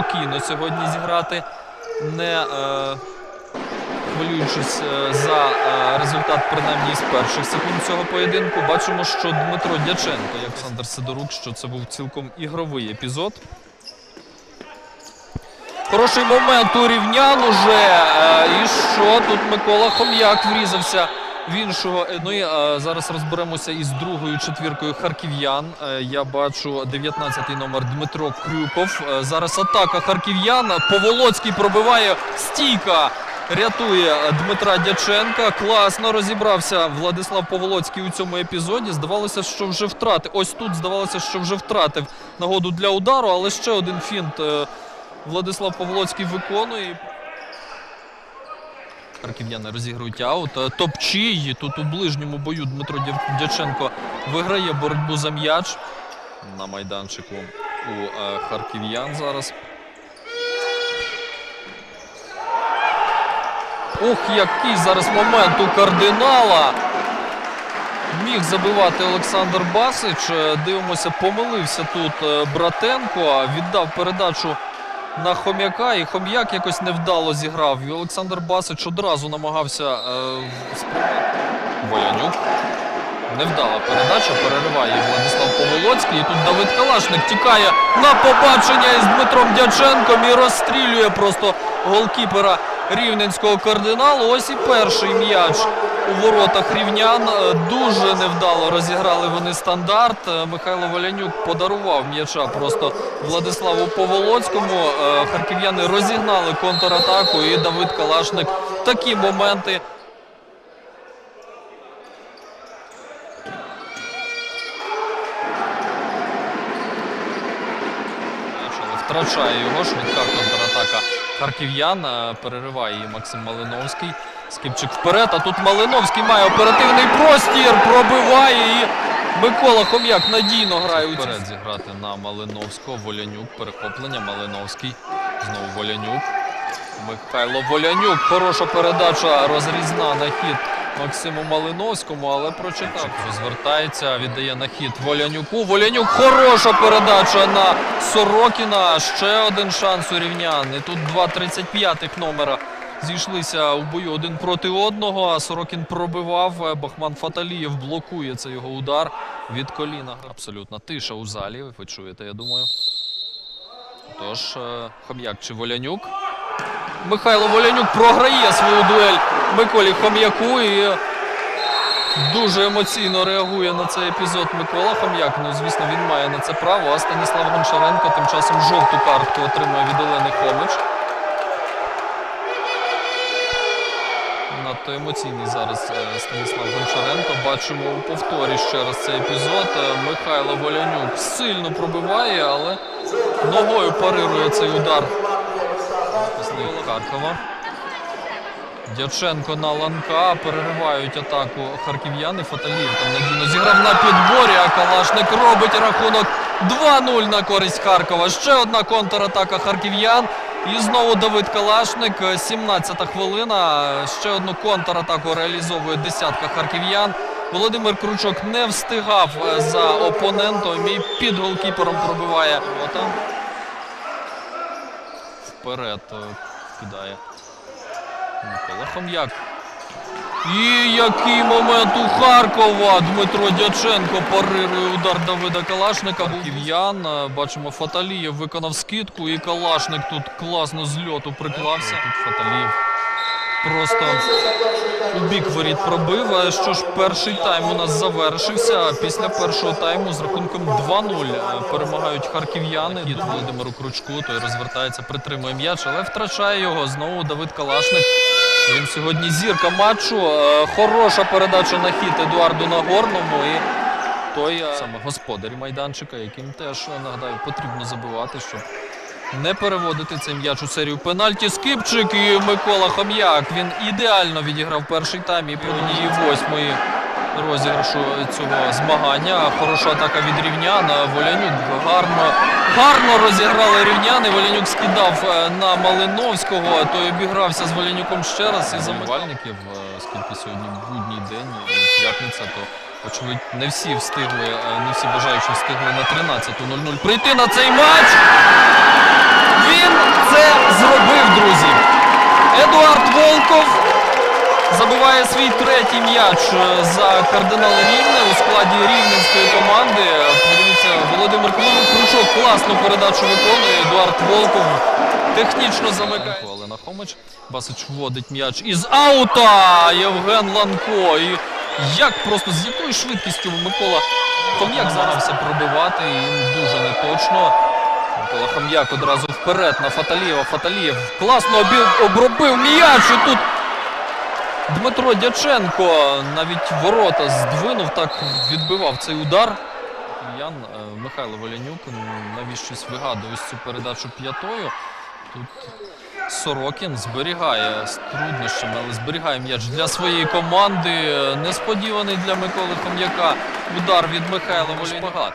спокійно сьогодні зіграти, не е, хвилюючись е, за е, результат, принаймні з перших секунд цього поєдинку. Бачимо, що Дмитро Дяченко, як Олександр Сидорук, що це був цілком ігровий епізод. Хороший момент у рівнян уже. Е, І що тут Микола Хом'як врізався в іншого. Е, Ну і зараз розберемося із другою четвіркою харків'ян. Е, Я бачу 19-й номер Дмитро Крюков. Е, Зараз атака харків'ян. Поволоцький пробиває стійка. Рятує Дмитра Дяченка. Класно розібрався Владислав Поволоцький у цьому епізоді. Здавалося, що вже втратив. Ось тут здавалося, що вже втратив нагоду для удару, але ще один фінт Владислав Павлоцький виконує. Харків'яни розігрують аут. Е, Топчій. Тут у ближньому бою Дмитро Дяченко виграє боротьбу за м'яч на майданчику у е, харків'ян зараз. Ох, який зараз момент у кардинала. Міг забивати Олександр Басич. Е, Дивимося, помилився тут Братенко. Віддав передачу на Хом'яка, і Хом'як якось невдало зіграв. І Олександр Басич одразу намагався е, сприймати. Волянюк. Невдала передача, перериває Владислав Поволоцький. І тут Давид Калашник тікає на побачення із Дмитром Дяченком і розстрілює просто голкіпера рівненського кардиналу. Ось і перший м'яч у воротах рівнян. Е, Дуже невдало розіграли вони стандарт. Е, Михайло Волянюк подарував м'яча просто Владиславу Поволоцькому. Е, Харків'яни розігнали контратаку, і Давид Калашник такі моменти. Втрачає його швидка контратака харків'ян. Перериває її Максим Малиновський. Скипчик вперед, а тут Малиновський має оперативний простір, пробиває і Микола Хом'як надійно грає у вперед зіграти на Малиновського. Волянюк, перехоплення. Малиновський. Знову Волянюк. Михайло Волянюк. Хороша передача розрізна на хід Максиму Малиновському, але прочитав. Розвертається, віддає на хід Волянюку. Волянюк хороша передача на Сорокіна. Ще один шанс у рівнян. І тут два 35-х номера зійшлися у бою один проти одного. А Сорокін пробивав. Бахман Фаталієв блокує цей його удар від коліна. Абсолютна тиша у залі. Ви чуєте, я думаю. Тож, е, Хом'як чи Волянюк. Михайло Волянюк програє свою дуель Миколі Хом'яку і дуже емоційно реагує на цей епізод Микола Хом'як. Ну, звісно, він має на це право. А Станіслав Гончаренко тим часом жовту картку отримує від Олени Хомич. Надто емоційний зараз е, Станіслав Гончаренко. Бачимо у повторі ще раз цей епізод. Е, Михайло Волянюк сильно пробиває, але ногою парирує цей удар. Харкова. Дяченко на ланка переривають атаку харків'яни. Фаталієв там надійно зіграв на підборі, а Калашник робить рахунок 2-0 на користь Харкова. Ще одна контратака харків'ян. І знову Давид Калашник, 17-та хвилина. Ще одну контратаку реалізовує десятка харків'ян. Володимир Кручок не встигав е, за опонентом і під голкіпером пробиває. Вперед е, кидає Микола Хом'як. І який момент у Харкова! Дмитро Дяченко парирує удар Давида Калашника. Ків'ян. Бачимо, Фаталієв виконав скидку, і Калашник тут класно з льоту приклався. Тут Фаталієв просто у бік воріт пробив. Е, Що ж, перший тайм у нас завершився. Після першого тайму з рахунком 2-0 е, перемагають харків'яни. Володимиру Кручку, той розвертається, притримує м'яч, але втрачає його. Знову Давид Калашник. Він сьогодні зірка матчу. Е, Хороша передача на хід Едуарду Нагорному. І той е, саме господарі майданчика, яким теж е, нагадаю, потрібно забивати, щоб не переводити цей м'яч у серію пенальті. Скипчик і Микола Хом'як. Він ідеально відіграв перший тайм і по одній восьмої розіграшу цього змагання. Хороша атака від рівнян. Волянюк гарно, гарно розіграли рівняни. Волянюк скидав е, на Малиновського. Той обігрався з Волянюком ще раз і замивальників, оскільки сьогодні будній день, п'ятниця, то очевидь не всі встигли, е, не всі бажаючі встигли на 13.00 прийти на цей матч. Він це зробив, друзі. Едуард Волков забиває свій третій м'яч е, за кардинал Рівне у складі рівненської команди. Подивіться, Володимир Кручок класну передачу виконує. Едуард Волков технічно замикає. Але Нахомич Басич вводить м'яч із аута. Євген Ланко. І як просто з якою швидкістю Микола Хом'як зарався пробивати. І дуже неточно. Микола Хам'як одразу вперед на Фаталієва. Фаталієв класно обробив м'яч. І тут Дмитро Дяченко навіть ворота здвинув, так відбивав цей удар. Ян е, Михайло Волянюк навіщось вигадує цю передачу п'ятою. Тут Сорокін зберігає з труднощами, але зберігає м'яч для своєї команди. Несподіваний для Миколи Хом'яка удар від Михайла Волянюка.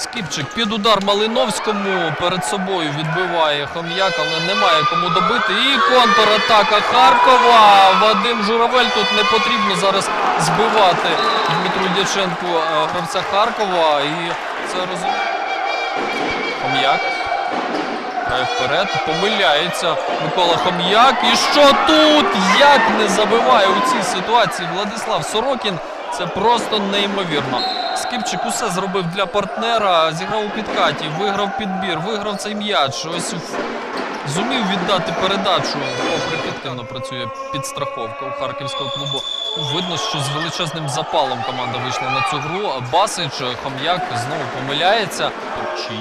Скіпчик під удар Малиновському перед собою відбиває Хом'як, але немає кому добити. І контратака Харкова. Вадим Журавель тут не потрібно зараз збивати Дмитру Дяченку е, гравця Харкова. І це розуміє. Хом'як. Вперед, помиляється Микола Хом'як. І що тут? Як не забиває у цій ситуації Владислав Сорокін? Це просто неймовірно. Скіпчик усе зробив для партнера, зіграв у підкаті, виграв підбір, виграв цей м'яч. Ось зумів віддати передачу. Попри підкивно працює підстраховка у харківського клубу. Видно, що з величезним запалом команда вийшла на цю гру. Басич, Хом'як знову помиляється. Топчій.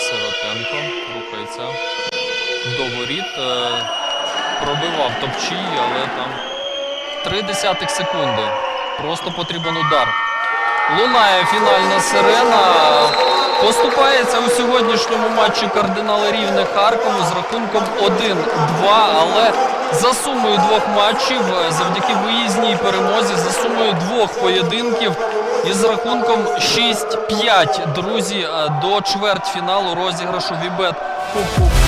Сиротенко рухається до воріт. Е, Пробивав топчій, але там три десятих секунди. Просто потрібен удар. Лунає фінальна сирена. Поступається у сьогоднішньому матчі кардинали Рівне Харкову з рахунком 1-2, але за сумою двох матчів, е, завдяки виїзній перемозі, за сумою двох поєдинків із рахунком 6-5, друзі, е, до чвертьфіналу розіграшу Вібет Кубку